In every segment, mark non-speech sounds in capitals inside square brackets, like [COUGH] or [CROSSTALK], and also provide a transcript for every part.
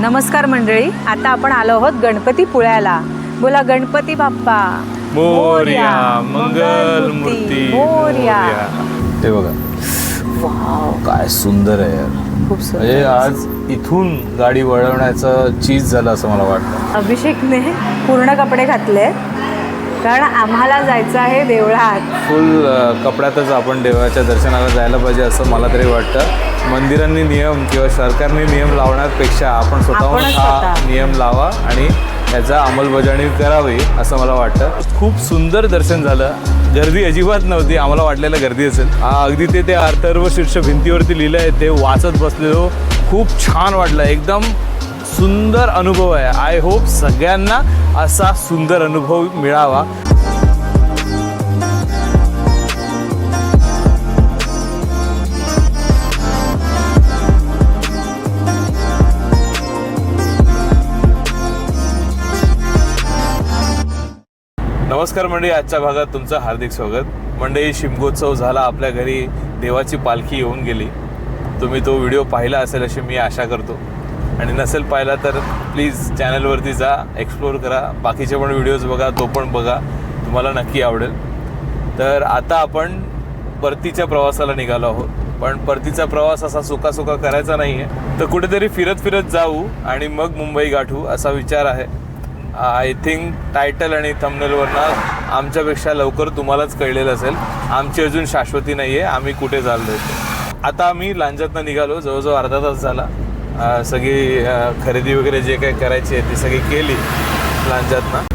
नमस्कार मंडळी आता आपण आलो आहोत गणपती पुळ्याला. बोला गणपती बाप्पा. मोर्या मंगल मूर्ती मोर्या. ते बघा. वाव. काय सुंदर आहे यार. खूप म्हणजे आज इथून गाडी वळवण्याचं चीज झालं असं मला वाटतं. अभिषेकने पूर्ण कपडे घातले कारण आम्हाला जायचं आहे देवळात. फुल कपड्यातच आपण देवाच्या दर्शनाला जायला पाहिजे असं मला तरी वाटतं. मंदिरांनी नियम किंवा सरकारने नियम लावण्यापेक्षा आपण स्वतःहून आपणच हा स्वतः. नियम लावा आणि त्याचा अंमलबजावणी करावी असं मला वाटतं. खूप सुंदर दर्शन झालं. गर्दी अजिबात नव्हती. आम्हाला वाटलेलं गर्दी असेल. आ, अगदी ते ते अर्थर्व शीर्ष भिंतीवरती लिहिलं आहे. ते वाचत बसलेलो. खूप छान वाटलं. एकदम सुंदर अनुभव आहे. आय होप सगळ्यांना असा सुंदर अनुभव मिळावा. नमस्कार मंडळी आजच्या भागात तुमचं हार्दिक स्वागत. मंडळी शिमगोत्सव झाला आपल्या घरी देवाची पालखी येऊन गेली. तुम्ही तो व्हिडिओ पाहिला असेल अशी मी आशा करतो. आणि नसेल पाहिला तर प्लीज चॅनलवरती जा एक्सप्लोर करा. बाकीचे पण व्हिडिओज बघा तो पण बघा. तुम्हाला नक्की आवडेल. तर आता आपण परतीच्या प्रवासाला निघालो आहोत. पण परतीचा प्रवास असा सुकासुका करायचा नाही आहे तर कुठेतरी फिरत फिरत जाऊ आणि मग मुंबई गाठू असा विचार आहे. आय थिंक टायटल आणि थंबनेलवरनं आमच्यापेक्षा लवकर तुम्हालाच कळलेलं असेल. आमची अजून शाश्वती नाही आहे आम्ही कुठे चाललो आता आम्ही लांजातनं निघालो जवळजवळ अर्धा तास झाला. सगळी खरेदी वगैरे जे काही करायची आहे ती सगळी केली लांजातनं.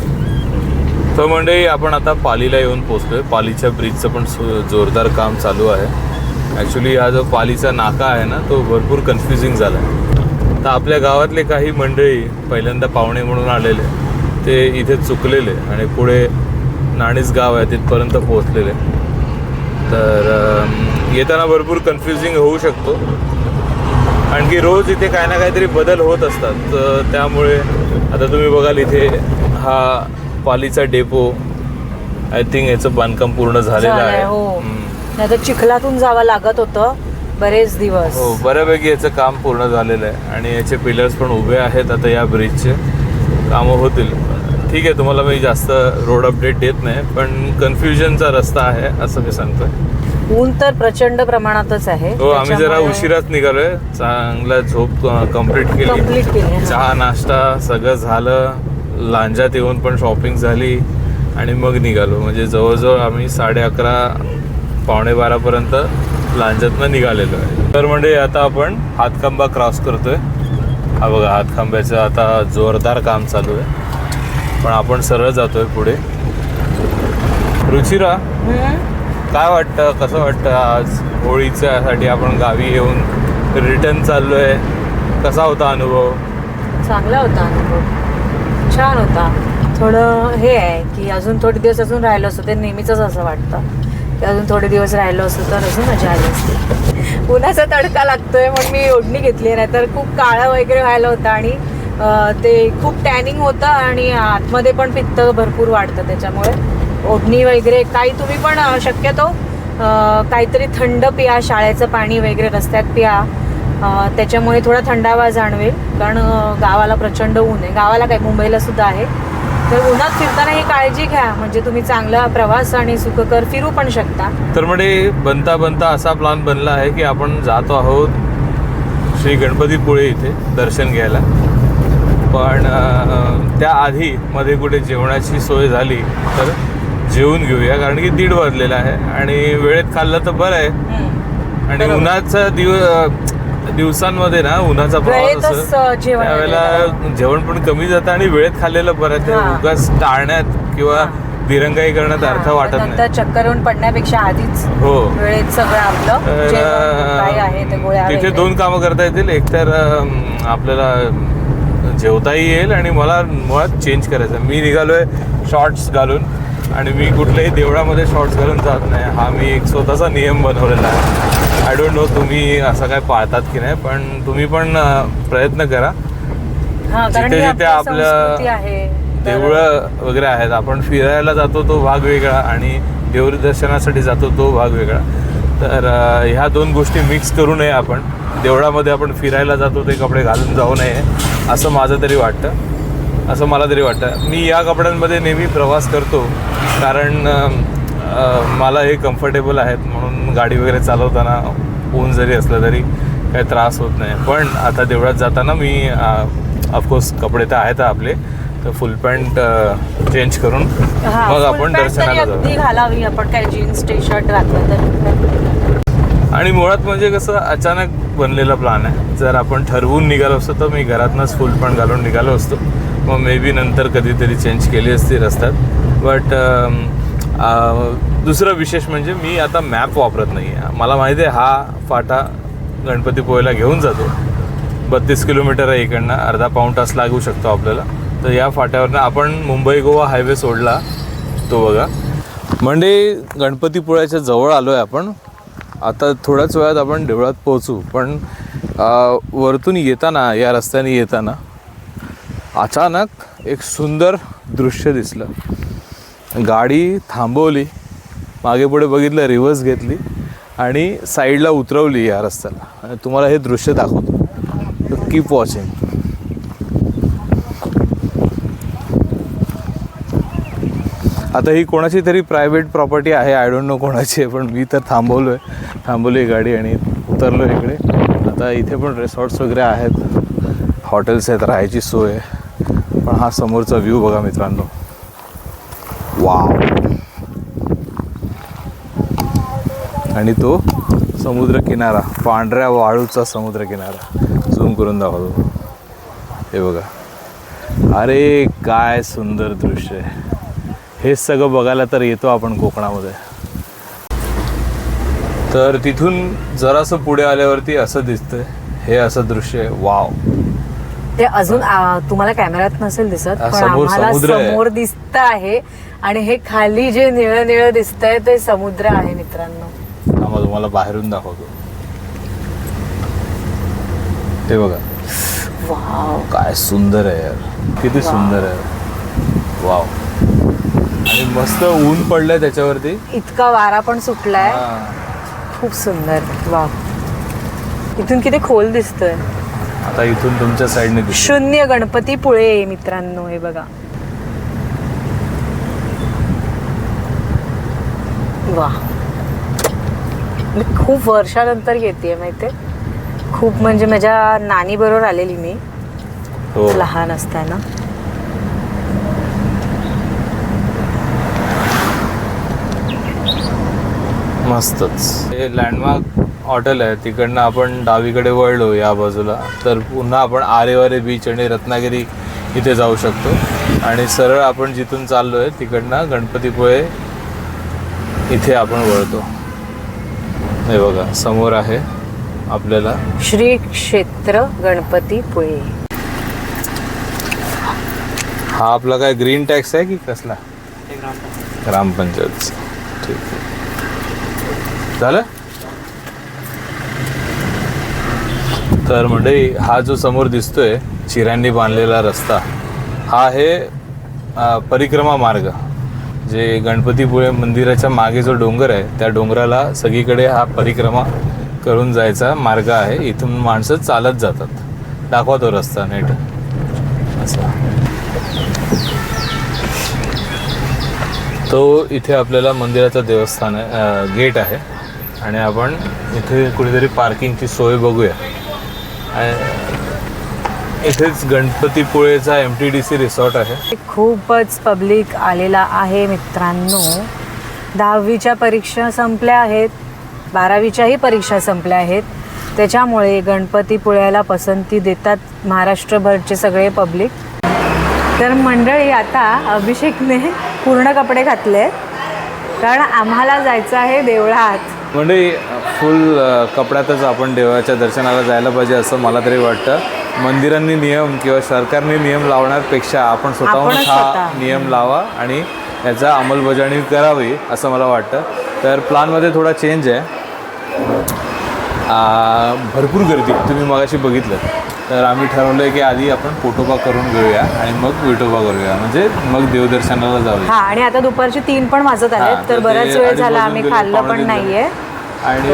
तर मंडळी आपण आता पालीला येऊन पोचलोय. पालीच्या ब्रिजचं पण जोरदार काम चालू आहे. ॲक्च्युली हा जो पालीचा नाका आहे ना तो भरपूर कन्फ्युजिंग झाला आहे तर आपल्या गावातले काही मंडळी पहिल्यांदा पाहुणे म्हणून आलेले. ते इथे चुकलेले आणि पुढे नाणीच गाव आहे तिथपर्यंत पोहोचलेले. तर येताना भरपूर कन्फ्युजिंग होऊ शकतो. आणखी रोज इथे काही ना काहीतरी बदल होत असतात. तर त्यामुळे आता तुम्ही बघाल इथे हा पालीचा डेपो आय थिंक याचं बांधकाम पूर्ण झालेलं आहे. हो. नाही तर चिखलातून जावं लागत होतं बरेच दिवस. हो बऱ्यापैकी याचं काम पूर्ण झालेलं आहे. आणि याचे पिलर्स पण उभे आहेत आता या ब्रिजचे कामं होतील. ठीक आहे तुम्हाला मी जास्त रोड अपडेट देत नाही पण कन्फ्युजनचा रस्ता आहे असं मी सांगतोय. ऊन तर प्रचंड प्रमाणातच आहे. हो आम्ही जरा उशिराच निघालोय. चांगला झोप कंप्लीट केली. चहा नाश्ता सगळं झालं. लांजात येऊन पण शॉपिंग झाली आणि मग निघालो. म्हणजे जवळजवळ आम्ही साडे अकरा पावणे बारापर्यंत लांजातनं निघालेलो आहे. तर म्हणजे आता आपण हातखांबा क्रॉस करतोय. हा बघा हातखांब्याचं आता जोरदार काम चालू आहे. पण आपण सरळ जातोय पुढे. रुचिरा काय वाटतं? कसं वाटतं आज होळीच्यासाठी आपण गावी येऊन रिटर्न चाललोय? कसा होता अनुभव? चांगला होता अनुभव. छान होता. थोडं हे आहे की अजून थोडे दिवस अजून राहिलो असतो ते नेहमीच असं वाटतं. की अजून थोडे दिवस राहिलो असतो तर अजून मजा आली असती. उन्हाचा तडका लागतोय म्हणून मी ओढणी घेतली नाही तर खूप काळं वगैरे व्हायला होता आणि ते खूप टॅनिंग होतं आणि आतमध्ये पण पित्त भरपूर वाढतं त्याच्यामुळे. ओढणी वगैरे काही तुम्ही पण शक्यतो काहीतरी थंड पिया शाळेचं पाणी वगैरे रस्त्यात पिया. त्याच्यामुळे थोडा थंडावा जाणवेल. कारण गावाला प्रचंड ऊन आहे. गावाला काय मुंबईला सुद्धा आहे. तर उन्हात फिरताना ही काळजी घ्या. म्हणजे तुम्ही चांगला प्रवास आणि सुखकर फिरू पण शकता. तर म्हणजे बनता बनता असा प्लान बनला आहे की आपण जातो आहोत श्री गणपतीपुळे इथे दर्शन घ्यायला. पण अं, त्याआधी मध्ये कुठे जेवणाची सोय झाली तर जेवून घेऊया कारण की दीड वाजलेला आहे आणि वेळेत खाल्लं तर बरं आहे आणि. उन्हाचा दिव दिवसांमध्ये ना उन्हाचा प्रवास त्यावेळेला जेवण पण कमी जातं आणि वेळेत खाल्लेलं बरं ते. उगाच टाळण्यात किंवा. दिरंगाई करण्यात अर्थ वाटत नाही चक्कर येऊन पडण्यापेक्षा आधीच हो वेळेत सगळं आपलं तिथे. दोन कामं करता येतील एक तर आपल्याला जेवताही येईल आणि मला मुळात चेंज करायचं. आहे. मी निघालोय शॉर्ट्स घालून आणि मी कुठल्याही देवळामध्ये शॉर्ट्स घालून जात नाही. हा मी एक स्वतःचा नियम बनवलेला आहे. आय डोंट नो तुम्ही असं काय पाळतात की नाही पण तुम्ही पण प्रयत्न करा. हा, जिथे जिथे आपली आहे देवळं वगैरे आहेत आपण फिरायला जातो तो भाग वेगळा आणि देवदर्शनासाठी जातो तो भाग वेगळा. तर ह्या दोन गोष्टी मिक्स करू नये आपण. देवळामध्ये आपण फिरायला जातो ते कपडे घालून जाऊ नये असं माझं तरी वाटतं. असं मला तरी वाटतं. मी या कपड्यांमध्ये नेहमी प्रवास करतो कारण मला हे कम्फर्टेबल आहेत म्हणून गाडी वगैरे चालवताना ऊन जरी असलं तरी काही त्रास होत नाही. पण आता देवळात जाताना मी ऑफकोर्स कपडे तर आहेत आपले तर फुल पॅन्ट चेंज करून मग आपण दर्शनाला जाऊ. घालावी आपण काय जीन्स टी शर्ट घातलं तर. आणि मुळात म्हणजे कसं अचानक बनलेला प्लॅन आहे. जर आपण ठरवून निघालो असतो तर मी घरातनंच फुल पण घालून निघालो असतो. मग मे बी नंतर कधीतरी चेंज केली असती रस्त्यात. बट दुसरं विशेष म्हणजे मी आता मॅप वापरत नाही आहे मला माहिती आहे हा फाटा गणपतीपुळेला घेऊन जातो. बत्तीस किलोमीटर आहे इकडनं अर्धा पाऊण तास लागू शकतो आपल्याला. तर या फाट्यावरनं आपण मुंबई गोवा हायवे सोडला तो बघा. म्हणजे गणपतीपुळ्याच्या जवळ आलो आहे आपण. आता थोड्याच वेळात आपण देवळात पोहोचू पण वरतून येताना या रस्त्याने येताना अचानक एक सुंदर दृश्य दिसलं. गाडी थांबवली मागे पुढे बघितलं रिव्हर्स घेतली आणि साईडला उतरवली या रस्त्याला. आणि तुम्हाला हे दृश्य दाखवतो. कीप वॉचिंग आता ही कोणाची तरी प्रायव्हेट प्रॉपर्टी आहे आय डोंट नो कोणाची आहे पण मी तर थांबवलो आहे थांबवली आहे गाडी आणि उतरलो इकडे. आता इथे पण रिसॉर्ट्स वगैरे आहेत. हॉटेल्स आहेत राहायची सोय आहे. पण हा समोरचा व्ह्यू बघा मित्रांनो. वाव आणि तो समुद्र किनारा पांढऱ्या वाळूचा समुद्र किनारा झूम करून दाखवतो. हे बघा. अरे काय सुंदर दृश्य आहे. हे सगळं बघायला तर येतो आपण कोकणामध्ये. तर तिथून जरासं पुढे आल्यावरती असं दिसतंय. हे असं दृश्य आहे. वाव. ते अजून तुम्हाला कॅमेऱ्यात नसेल दिसत पण समोर आम्हाला समुद्र आहे. समोर दिसत आहे. आणि हे खाली जे निळ निळ दिसतंय ते समुद्र आहे मित्रांनो. तुम्हाला बाहेरून दाखवतो. ते बघा. वाव. काय सुंदर आहे यार. किती सुंदर आहे. वाव. आणि मस्त ऊन पडलंय त्याच्यावरती. इतका वारा पण सुटलाय. हा. खूप सुंदर. वाव. इथून किती खोल दिसतोय. आता इथून तुमच्या साईडने दिसत शून्य गणपती पुळे मित्रांनो हे बघा. वा मी खूप वर्षानंतर येते माहितीये. खूप म्हणजे माझ्या नानी बरोबर आलेली मी. हो. लहान असताना. मस्तच. हे लँडमार्क हॉटेल आहे. तिकडनं आपण डावीकडे वळलो या बाजूला. तर पुन्हा आपण आरेवारे बीच आणि रत्नागिरी इथे जाऊ शकतो. आणि सरळ आपण जिथून चाललो आहे तिकडनं गणपतीपुळे इथे आपण वळतो. हे बघा समोर आहे आपल्याला. श्री क्षेत्र गणपती पुळे हा आपला काय ग्रीन टॅक्स आहे की कसला? ग्रामपंचायत. ठीक आहे. झालं? तर म्हणजे हा जो समोर दिसतोय चिऱ्यांनी बांधलेला रस्ता हा आहे परिक्रमा मार्ग जे गणपतीपुळे मंदिराच्या मागे जो डोंगर आहे त्या डोंगराला सगळीकडे हा परिक्रमा करून जायचा मार्ग आहे. इथून माणसं चालत जातात. दाखवा तो रस्ता नेट. असा. तो इथे आपल्याला मंदिराचं देवस्थान गेट आहे. आणि आपण इथे कुठेतरी पार्किंगची सोय बघूया. इथेच गणपतीपुळेचा M T D C resort आहे. खूपच पब्लिक आलेला आहे मित्रांनो. दहावीच्या परीक्षा संपल्या आहेत. बारावीच्याही परीक्षा संपल्या आहेत. त्याच्यामुळे गणपतीपुळ्याला पसंती देतात महाराष्ट्रभरचे सगळे पब्लिक तर मंडळी आता अभिषेकने पूर्ण कपडे घातले कारण आम्हाला जायचं आहे देवळात. म्हणजे फुल कपड्यातच आपण देवाच्या दर्शनाला जायला पाहिजे असं मला तरी वाटतं. मंदिरांनी नियम किंवा सरकारने नियम लावण्यापेक्षा आपण स्वतःहून हा. नियम लावा आणि याचा अंमलबजावणी करावी असं मला वाटतं. तर प्लॅनमध्ये थोडा चेंज आहे. भरपूर गर्दी. तुम्ही मगाशी बघितलं. तर आम्ही ठरवलं आहे की आधी आपण फोटोबा करून घेऊया आणि मग विटोबा करूया. म्हणजे मग देवदर्शनाला जाऊया. हा आणि आता दुपारचे तीन पण वाजत आले तर बराच वेळ झाला आम्ही खाल्लं पण. नाहीये. आणि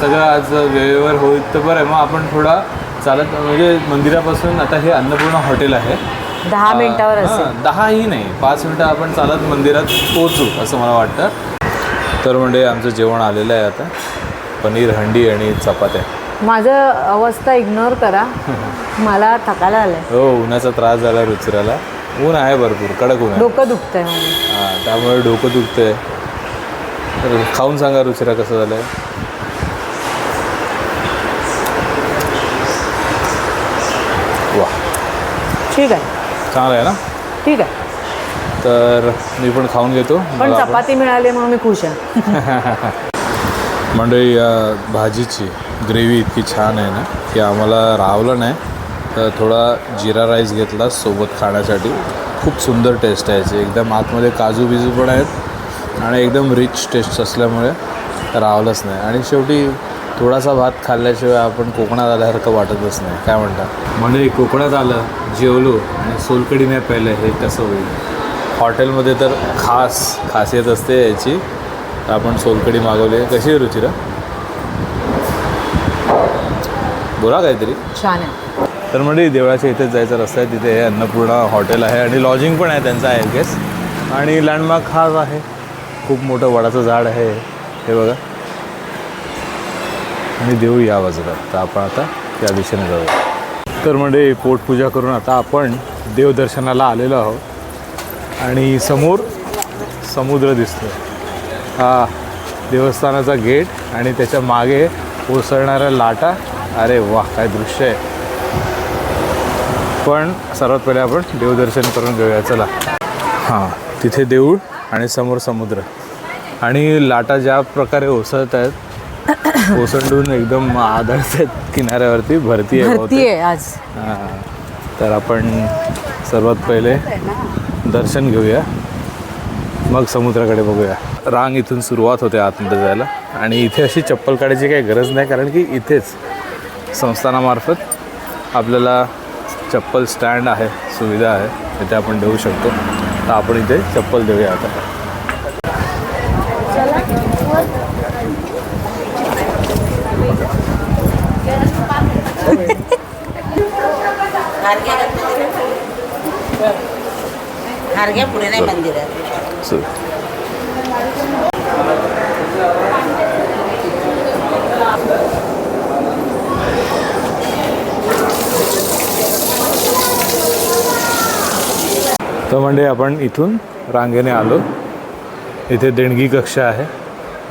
सगळं आज वेळेवर होईल तर बरं आहे. मग आपण थोडा चालत म्हणजे मंदिरापासून आता हे अन्नपूर्णा हॉटेल आहे. दहा मिनिटावर हां, दहाही नाही. पाच मिनटं आपण चालत मंदिरात पोहोचू असं मला वाटतं. तर म्हणजे आमचं जेवण आलेलं आहे आता. पनीर हंडी आणि चपात्या. माझं अवस्था इग्नोर करा. मला थकायला आलंय. हो उन्हाचा त्रास झाला रुचिराला. ऊन आहे भरपूर कडक ऊन आहे. डोकं दुखतंय माझं. हां त्यामुळे डोकं दुखतंय. तर खाऊन सांगा रुचिरा कसं झालंय. वा ठीक आहे. चांगलं आहे ना? ठीक आहे. तर मी पण खाऊन घेतो. पण मला आपण- चपाती मिळाली म्हणून मी खुश आहे. [LAUGHS] मंडळी या भाजीची ग्रेव्ही इतकी छान आहे ना की आम्हाला रावलं नाही. तर थोडा जिरा राईस घेतला सोबत खाण्यासाठी. खूप सुंदर टेस्ट आहे याची. एकदम आतमध्ये काजू बिजू पण आहेत आणि एकदम रिच टेस्ट असल्यामुळे रावलंच नाही. आणि शेवटी थोडासा भात खाल्ल्याशिवाय आपण कोकणात आल्यासारखं वाटतच नाही. काय म्हणता? म्हणजे कोकणात आलं जेवलो आणि सोलकडी नाही प्यायलं हे कसं होईल? हॉटेलमध्ये तर खास खासियत असते याची. तर आपण सोलकडी मागवली आहे. कशी आहे रुचिरा बोला काहीतरी. छान आहे. तर म्हणजे देवळाच्या इथेच जायचा रस्ता आहे. तिथे हे अन्नपूर्णा हॉटेल आहे आणि लॉजिंग पण आहे त्यांचं आय गेस आणि लँडमार्क खास आहे खूप मोठं वडाचं झाड आहे. हे बघा. आणि देऊळ या बाजूला. तर आपण आता त्या दिशेने जाऊया. तर म्हणजे पोटपूजा करून आता आपण देवदर्शनाला आलेलो आहोत. आणि समोर समुद्र दिसतो हा देवस्थानाचा गेट आणि त्याच्यामागे ओसळणाऱ्या लाटा. अरे वा काय दृश्य आहे. पण सर्वात पहिले आपण देवदर्शन करून घेऊया चला. हां तिथे देऊळ आणि समोर समुद्र. आणि लाटा ज्या प्रकारे ओसळत आहेत ओसंडून एकदम आदळत आहेत किनाऱ्यावरती भरती. आहे आज. हां तर आपण सर्वात पहिले दर्शन घेऊया. मग समुद्राकडे बघूया. रांग इथून सुरुवात होते आतमध्ये जायला. आणि इथे अशी चप्पल काढायची काही गरज नाही कारण की इथेच संस्थानामार्फत आपल्याला चप्पल स्टँड आहे सुविधा आहे तिथे आपण देऊ शकतो. तर आपण इथे चप्पल देऊया आता. हारग्या पुढे नाही मंदिरात. सु तर म्हणजे आपण इथून रांगेने आलो. इथे देणगी कक्ष आहे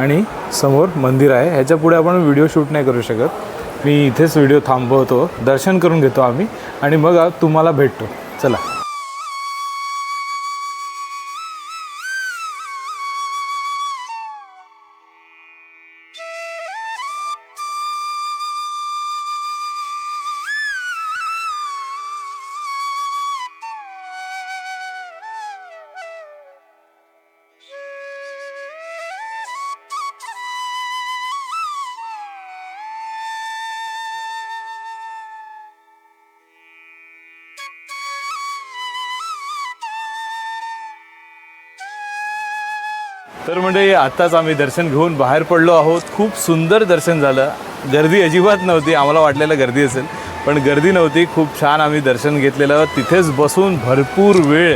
आणि समोर मंदिर आहे. ह्याच्या पुढे आपण व्हिडिओ शूट नाही करू शकत. मी इथेच व्हिडिओ थांबवतो. दर्शन करून घेतो आम्ही आणि मग तुम्हाला भेटतो. चला. तर म्हणजे आत्ताच आम्ही दर्शन घेऊन बाहेर पडलो आहोत. खूप सुंदर दर्शन झालं. गर्दी अजिबात नव्हती. आम्हाला वाटलेलं गर्दी असेल. पण गर्दी नव्हती. खूप छान आम्ही दर्शन घेतलेलं. तिथेच बसून भरपूर वेळ.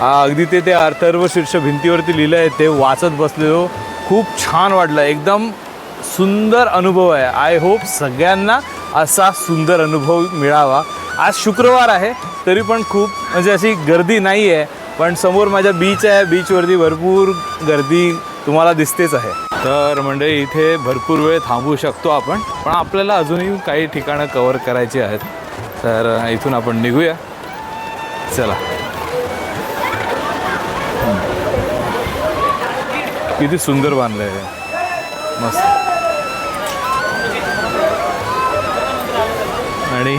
अगदी ते ते अर्थर्व शीर्ष भिंतीवरती लिहिलं आहे ते वाचत बसलेलो. खूप छान वाटलं. एकदम सुंदर अनुभव आहे. आय होप सगळ्यांना असा सुंदर अनुभव मिळावा. आज शुक्रवार आहे. तरी पण खूप म्हणजे अशी गर्दी नाही आहे पण समोर माझ्या बीच आहे. बीचवरती भरपूर गर्दी तुम्हाला दिसतेच आहे. तर म्हणजे इथे भरपूर वेळ थांबू शकतो आपण पण आपल्याला अजूनही काही ठिकाणं कवर करायची आहेत. तर इथून आपण निघूया. चला. किती सुंदर बांधलं आहे मस्त. आणि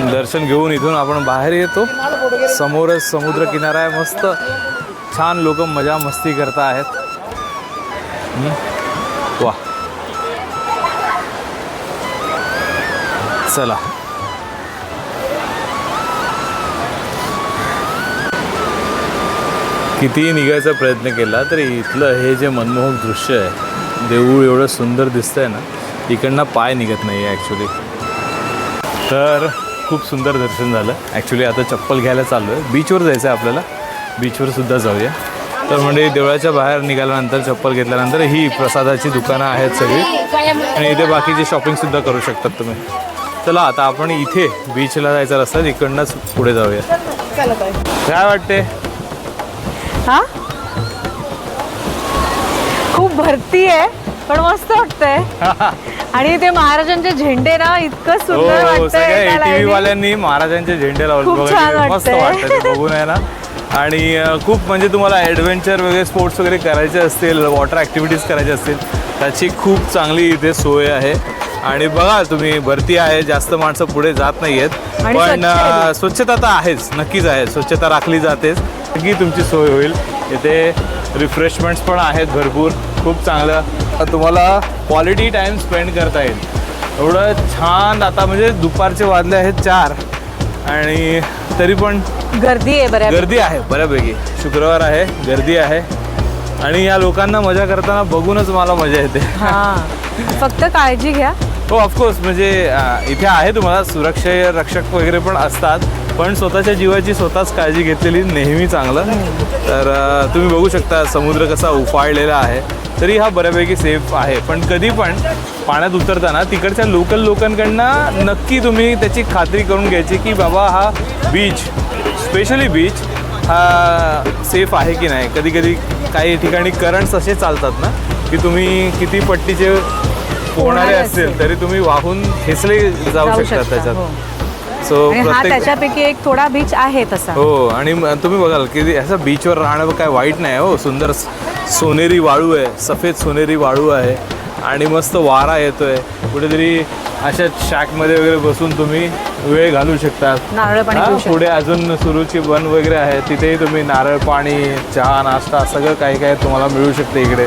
दर्शन घेऊन इथून आपण बाहेर येतो. समोरच समुद्र किनारा आहे. मस्त छान लोक मजा मस्ती करता आहेत वा. चला. कितीही निघायचा प्रयत्न केला तरी इथलं हे जे मनमोहक दृश्य आहे देऊळ एवढं सुंदर दिसतंय ना इकडनं पाय निघत नाही आहे ॲक्च्युली तर खूप सुंदर दर्शन झालं. ॲक्च्युली आता चप्पल घ्यायला चाललो आहे बीचवर जायचं आहे आपल्याला. बीचवर सुद्धा जाऊया. तर म्हणजे देवळाच्या बाहेर निघाल्यानंतर चप्पल घेतल्यानंतर ही प्रसादाची दुकानं आहेत सगळी. आणि इथे बाकीची शॉपिंगसुद्धा करू शकतात तुम्ही. चला आता आपण इथे बीचला जायचा रस्ता इकडनंच पुढे जाऊया. काय वाटते हा? खूप भरती आहे. पण मस्त वाटतंय. [LAUGHS] आणि ते महाराजांचे झेंडे ना इतकं सुंदर हो वाटतंय सगळ्या. वाल्यांनी महाराजांचे झेंडे लावले. खूप छान मस्त वाटतंय. वाटतं ते बघून आहे ना. आणि अं, खूप म्हणजे तुम्हाला ॲडव्हेंचर वगैरे स्पोर्ट्स वगैरे करायचे असतील वॉटर ॲक्टिव्हिटीज करायचे असतील त्याची खूप चांगली इथे सोय आहे. आणि बघा तुम्ही भरती आहे जास्त माणसं पुढे जात नाही आहेत आणि पण स्वच्छ आहे. अं, स्वच्छता तर आहेच नक्कीच आहे. स्वच्छता राखली जातेच. की तुमची सोय होईल. इथे रिफ्रेशमेंट्स पण आहेत भरपूर. खूप चांगलं. तुम्हाला क्वालिटी टाईम स्पेंड करता येईल. एवढं छान आता म्हणजे दुपारचे वाजले आहेत चार. आणि तरी पण गर्दी आहे बऱ्या गर्दी आहे बऱ्यापैकी. शुक्रवार आहे गर्दी आहे. आणि या लोकांना मजा करताना बघूनच मला मजा येते. हा. फक्त काळजी घ्या. हो ऑफकोर्स म्हणजे इथे आहे तुम्हाला सुरक्षा रक्षक वगैरे पण असतात. पण स्वतःच्या जीवाची स्वतःच काळजी घेतलेली नेहमी चांगलं. तर तुम्ही बघू शकता समुद्र कसा उफाळलेला आहे. तरी हा बऱ्यापैकी सेफ आहे. पण कधी पण पाण्यात उतरताना तिकडच्या लोकल लोकांकडनं नक्की तुम्ही त्याची खात्री करून घ्यायची की बाबा हा बीच स्पेशली बीच हा सेफ आहे की नाही. कधी कधी काही ठिकाणी करंट्स असे चालतात ना की तुम्ही किती पट्टीचे पोहणारे असतील तरी तुम्ही वाहून खेचले जाऊ शकता, त्याच्यात. हो. सो आणि हा त्याच्यापैकी एक थोडा बीच आहे तसा. हो आणि तुम्ही बघाल की असं बीचवर राहणं काय वाईट नाही हो. सुंदर सोनेरी वाळू आहे सफेद सोनेरी वाळू आहे आणि मस्त वारा येतोय. कुठेतरी अशा शॅकमध्ये वगैरे बसून तुम्ही वेळ घालू शकता. नारळ पाणी. पुढे अजून सुरूची वन वगैरे आहे तिथेही तुम्ही नारळ पाणी चहा नाश्ता सगळं काही काही तुम्हाला मिळू शकते इकडे.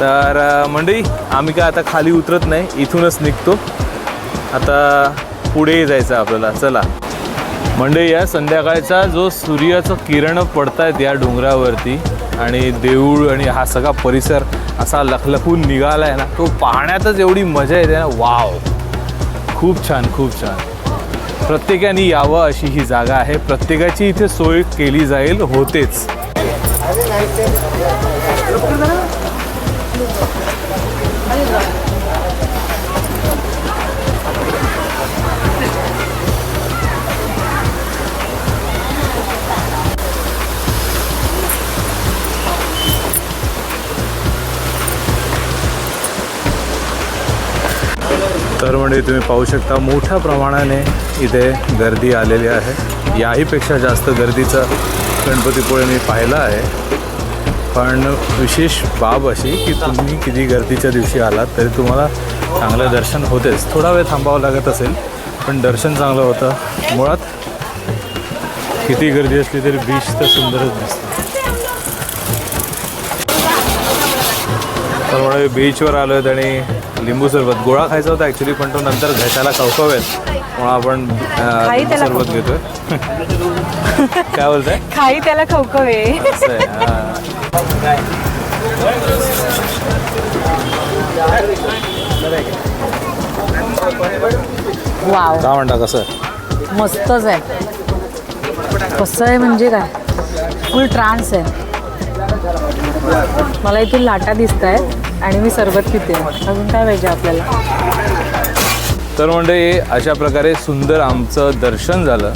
तर मंडळी आम्ही काय आता खाली उतरत नाही इथूनच निघतो. आता पुढे जायचं आपल्याला. चला. म्हणजे या संध्याकाळचा जो सूर्याचं किरण पडतायत या डोंगरावरती आणि देऊळ आणि हा सगळा परिसर असा लखलखून निघाला आहे ना तो पाहण्यातच एवढी मजा येते ना. वाव. खूप छान खूप छान. प्रत्येकाने यावं अशी ही जागा आहे. प्रत्येकाची इथे सोय केली जाईल होतेच. तर म्हणजे तुम्ही पाहू शकता मोठ्या प्रमाणाने इथे गर्दी आलेली आहे. याहीपेक्षा जास्त गर्दीचं गणपतीपुळे मी पाहिला आहे. पण विशेष बाब अशी की तुम्ही किती गर्दीच्या दिवशी आलात तरी तुम्हाला चांगलं दर्शन होतेच. थोडा वेळ थांबावं लागत असेल पण दर्शन चांगलं होतं. मुळात किती गर्दी असली तरी बीच तर सुंदरच दिसतं. तर म्हणून बीचवर आलो आहेत आणि लिंबू सरबत. गोळा खायचा होता ॲक्च्युली पण तो नंतर घशाला कवकवेल म्हणून आपण अं, खाई लिंबू त्याला सरबत घेतोय. [LAUGHS] काय बोलताय? खाई त्याला खवखवे असं आहे, हां. वाव. काय म्हणता कसं आहे? मस्तच आहे. कसं आहे म्हणजे काय? फुल ट्रान्स आहे. मला इथून लाटा दिसत आहेत आणि मी सरबत पिते. अजून काय पाहिजे आपल्याला? तर म्हणजे अशा प्रकारे सुंदर आमचं दर्शन झालं.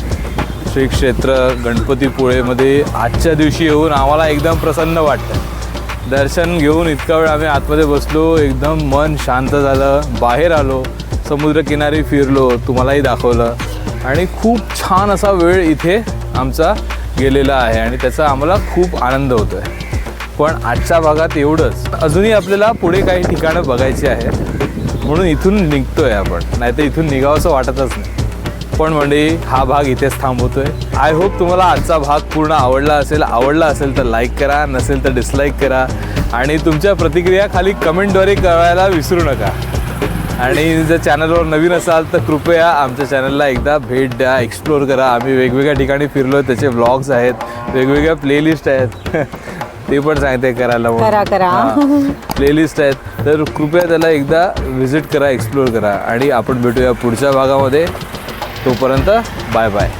श्री क्षेत्र गणपतीपुळेमध्ये आजच्या दिवशी येऊन आम्हाला एकदम प्रसन्न वाटतं. दर्शन घेऊन इतका वेळ आम्ही आतमध्ये बसलो एकदम मन शांत झालं बाहेर आलो समुद्रकिनारी फिरलो तुम्हालाही दाखवलं. आणि खूप छान असा वेळ इथे आमचा गेलेला आहे आणि त्याचा आम्हाला खूप आनंद होतो आहे पण आजच्या भागात एवढंच. अजूनही आपल्याला पुढे काही ठिकाणं बघायची आहेत. म्हणून इथून निघतोय आपण. नाहीतर इथून निघावंसं वाटतच नाही. पण म्हणजे हा भाग इथेच थांबवतोय. आय होप तुम्हाला आजचा भाग पूर्ण आवडला असेल. आवडला असेल तर लाईक करा. नसेल तर डिसलाईक करा. आणि तुमच्या प्रतिक्रिया खाली कमेंटद्वारे करायला विसरू नका. आणि जर चॅनलवर नवीन असाल तर कृपया आमच्या चॅनलला एकदा भेट द्या. एक्सप्लोर करा. आम्ही वेगवेगळ्या ठिकाणी फिरलो त्याचे व्लॉग्स आहेत. वेगवेगळ्या प्लेलिस्ट आहेत. [LAUGHS] ते पण सांगते करायला करा, करा. प्लेलिस्ट आहेत. तर कृपया त्याला एकदा व्हिजिट करा एक्सप्लोर करा. आणि आपण भेटूया पुढच्या भागामध्ये. तोपर्यंत बाय बाय